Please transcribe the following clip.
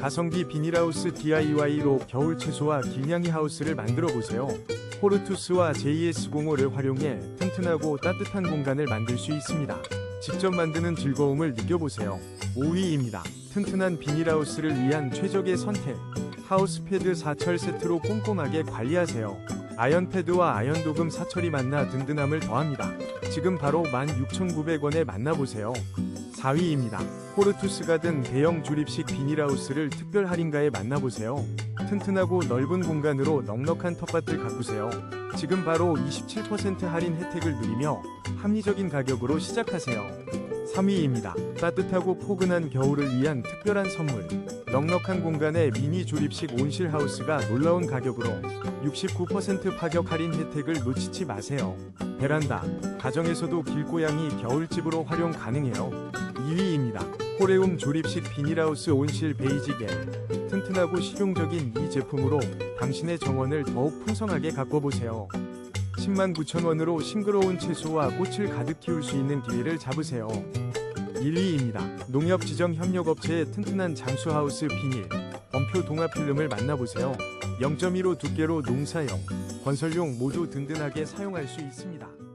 가성비 비닐하우스 DIY로 겨울 채소와 길냥이 하우스를 만들어 보세요. 포르투스와 JS05를 활용해 튼튼하고 따뜻한 공간을 만들 수 있습니다. 직접 만드는 즐거움을 느껴보세요. 5위입니다. 튼튼한 비닐하우스를 위한 최적의 선택. 하우스패드 사철 세트로 꼼꼼하게 관리하세요. 아연패드와 아연도금 사철이 만나 든든함을 더합니다. 지금 바로 16,900원에 만나보세요. 4위입니다. 포르투스가 든 대형 조립식 비닐하우스를 특별 할인가에 만나보세요. 튼튼하고 넓은 공간으로 넉넉한 텃밭을 가꾸세요. 지금 바로 27% 할인 혜택을 누리며 합리적인 가격으로 시작하세요. 3위입니다. 따뜻하고 포근한 겨울을 위한 특별한 선물. 넉넉한 공간에 미니 조립식 온실 하우스가 놀라운 가격으로 69% 파격 할인 혜택을 놓치지 마세요. 베란다, 가정에서도 길고양이 겨울집으로 활용 가능해요. 2위입니다. 호레움 조립식 비닐하우스 온실 베이지겔. 튼튼하고 실용적인 이 제품으로 당신의 정원을 더욱 풍성하게 가꿔보세요. 10만 9천 원으로 싱그러운 채소와 꽃을 가득 키울 수 있는 기회를 잡으세요. 1위입니다. 농협 지정 협력업체의 튼튼한 장수하우스 비닐, 엄표 동화 필름을 만나보세요. 0.15 두께로 농사용, 건설용 모두 든든하게 사용할 수 있습니다.